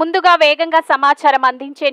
ముందుగా వేగంగా సమాచారం అందించే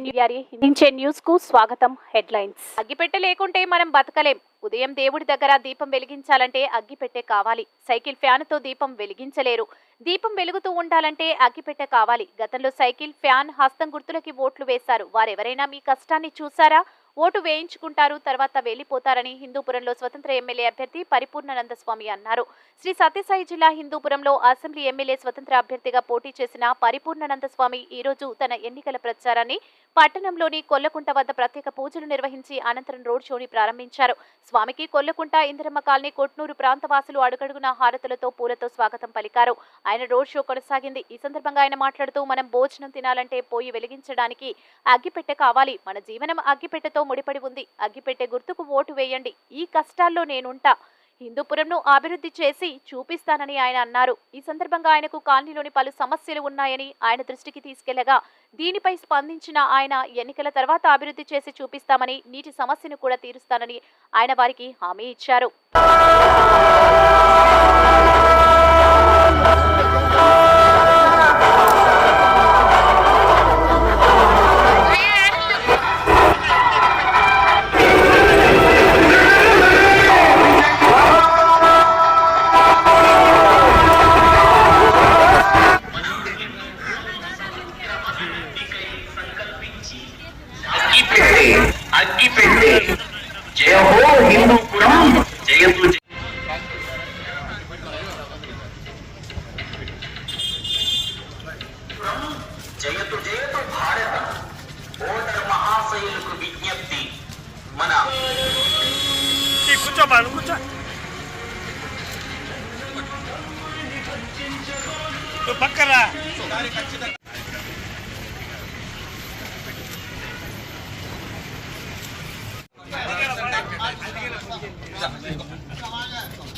అందించే న్యూస్కు స్వాగతం హెడ్లైన్స్ అగ్గిపెట్టె లేకుంటే మనం బతకలేం. ఉదయం దేవుడి దగ్గర దీపం వెలిగించాలంటే అగ్గిపెట్టె కావాలి. సైకిల్ ఫ్యాన్తో దీపం వెలిగించలేరు. దీపం వెలుగుతూ ఉండాలంటే అగ్గిపెట్టె కావాలి. గతంలో సైకిల్ ఫ్యాన్ హస్తం గుర్తులకి ఓట్లు వేశారు. వారెవరైనా మీ కష్టాన్ని చూసారా ఓటు వేయించుకుంటారు తర్వాత వెళ్ళిపోతారని హిందూపురంలో స్వతంత్ర ఎమ్మెల్యే అభ్యర్థి పరిపూర్ణానంద స్వామి అన్నారు. శ్రీ సత్యసాయి జిల్లా హిందూపురంలో అసెంబ్లీ ఎమ్మెల్యే స్వతంత్ర అభ్యర్థిగా పోటీ చేసిన పరిపూర్ణానంద స్వామి ఈరోజు తన ఎన్నికల ప్రచారాన్ని పట్టణంలోని కొల్లకుంట వద్ద ప్రత్యేక పూజలు నిర్వహించి అనంతరం రోడ్ షోని ప్రారంభించారు. స్వామికి కొల్లకుంట ఇందిరమ్మ కాలనీ కొట్నూరు ప్రాంతవాసులు అడుగడుగున హారతులతో పూలతో స్వాగతం పలికారు. ఆయన రోడ్ షో కొనసాగింది. ఈ సందర్భంగా ఆయన మాట్లాడుతూ మనం భోజనం తినాలంటే పోయి వెలిగించడానికి అగ్గిపెట్టె కావాలి. మన జీవనం అగ్గిపెట్టెతో ముడిపడి ఉంది. అగ్గిపెట్టె గుర్తుకు ఓటు వేయండి. ఈ కష్టాల్లో నేనుంటా. హిందూపురంను అభివృద్ధి చేసి చూపిస్తానని ఆయన అన్నారు. ఈ సందర్భంగా ఆయనకు కాలనీలోని పలు సమస్యలు ఉన్నాయని ఆయన దృష్టికి తీసుకెళ్ళగా దీనిపై స్పందించిన ఆయన ఎన్నికల తర్వాత అభివృద్ధి చేసి చూపిస్తామని నీటి సమస్యను కూడా తీరుస్తానని ఆయన వారికి హామీ ఇచ్చారు. అగ్గి పెట్టి జయ హో హిందూపురం జయతు జయ జయతు జయతు భారత. ఓటర్ మహాశైలకు విజ్ఞప్తి. మన నువ్వు కూర్చో.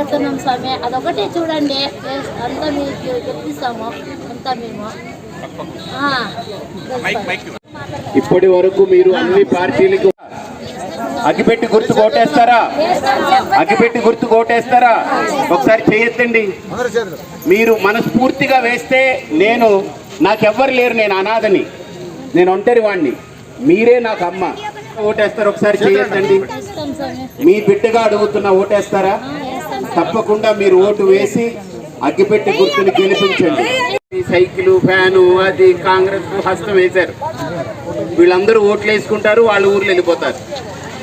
పెడుతున్నాం స్వామి అదొకటే చూడండి. అంతా మీకు తెప్పిస్తాము అంతా మేము. ఆ, ఇప్పటి వరకు మీరు అన్ని పార్టీలకు అగిపెట్టి గుర్తు కోటేస్తారా అగిపెట్టి గుర్తు కోటేస్తారా ఒకసారి చేయొద్దండి. మీరు మనస్ఫూర్తిగా వేస్తే నేను నాకెవ్వరు లేరు నేను అనాథని. నేను ఒంటరి వాడిని మీరే నాకు అమ్మ. ఓటేస్తారు ఒకసారి చేయొద్దండి. మీ బిడ్డగా అడుగుతున్న ఓటేస్తారా తప్పకుండా మీరు ఓటు వేసి అగ్గిపెట్టి గుర్తుని గెలిపించండి. సైకిల్ ఫ్యాను అది కాంగ్రెస్ హస్తం వేశారు. వీళ్ళందరూ ఓట్లు వేసుకుంటారు వాళ్ళ ఊర్లు వెళ్ళిపోతారు.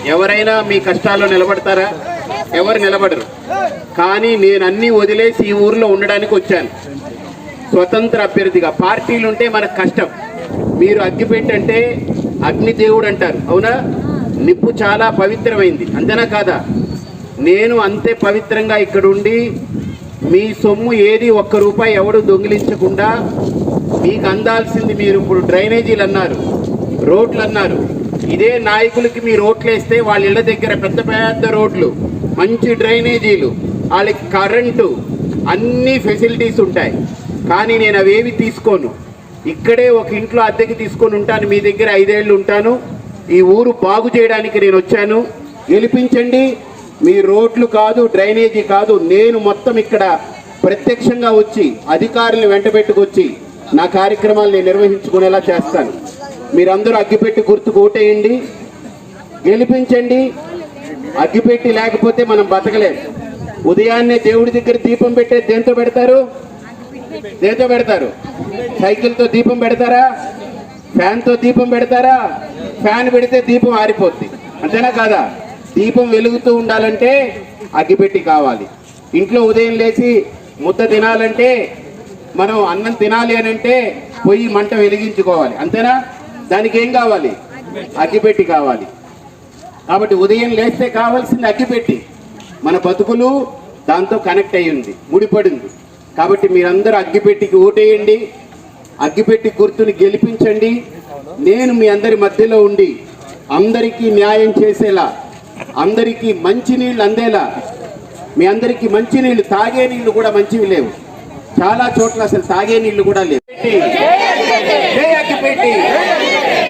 ఎవరైనా మీ కష్టాల్లో నిలబడతారా? ఎవరు నిలబడరు. కానీ నేను అన్నీ వదిలేసి ఈ ఊర్లో ఉండడానికి వచ్చాను. స్వతంత్ర అభ్యర్థిగా. పార్టీలు ఉంటే మనకు కష్టం. మీరు అగ్గిపెట్టంటే అగ్నిదేవుడు అంటారు. అవునా? నిప్పు చాలా పవిత్రమైంది. అంతేనా కాదా? నేను అంతే పవిత్రంగా ఇక్కడ ఉండి మీ సొమ్ము ఏది ఒక్క రూపాయి ఎవడు దొంగిలించకుండా మీకు అందాల్సింది మీరు ఇప్పుడు డ్రైనేజీలు అన్నారు రోడ్లు అన్నారు. ఇదే నాయకులకి మీరు ఓట్లేస్తే వాళ్ళ ఇళ్ళ దగ్గర పెద్ద పెద్ద రోడ్లు మంచి డ్రైనేజీలు వాళ్ళకి కరెంటు అన్ని ఫెసిలిటీస్ ఉంటాయి. కానీ నేను అవేవి తీసుకోను. ఇక్కడే ఒక ఇంట్లో అద్దెకి తీసుకొని ఉంటాను మీ దగ్గర ఐదేళ్ళు ఉంటాను. ఈ ఊరు బాగు చేయడానికి నేను వచ్చాను. గెలిపించండి. మీ రోడ్లు కాదు డ్రైనేజీ కాదు నేను మొత్తం ఇక్కడ ప్రత్యక్షంగా వచ్చి అధికారులను వెంట పెట్టుకొచ్చి నా కార్యక్రమాలు నేను నిర్వహించుకునేలా చేస్తాను. మీరందరూ అగ్గిపెట్టి గుర్తు ఓటేయండి గెలిపించండి అగ్గిపెట్టి లేకపోతే మనం బతకలేం. ఉదయాన్నే దేవుడి దగ్గర దీపం పెట్టే దేంతో పెడతారు? దేంతో పెడతారు? సైకిల్తో దీపం పెడతారా? ఫ్యాన్తో దీపం పెడతారా? ఫ్యాన్ పెడితే దీపం ఆరిపోద్ది. అంతేనా కాదా? దీపం వెలుగుతూ ఉండాలంటే అగ్గిపెట్టి కావాలి. ఇంట్లో ఉదయం లేచి ముద్ద తినాలంటే మనం అన్నం తినాలి అని అంటే పొయ్యి మంట వెలిగించుకోవాలి. అంతేనా? దానికి ఏం కావాలి? అగ్గిపెట్టి కావాలి. కాబట్టి ఉదయం లేస్తే కావాల్సింది అగ్గిపెట్టి. మన బతుకులు దాంతో కనెక్ట్ అయ్యింది ముడిపడింది. కాబట్టి మీరందరూ అగ్గిపెట్టికి ఓటేయండి. అగ్గిపెట్టి గుర్తుని గెలిపించండి. నేను మీ అందరి మధ్యలో ఉండి అందరికీ న్యాయం చేసేలా అందరికీ మంచినీళ్ళు అందేలా. మీ అందరికీ మంచినీళ్ళు తాగే నీళ్ళు కూడా మంచివి లేవు. చాలా చోట్ల అసలు తాగే నీళ్ళు కూడా లేవు.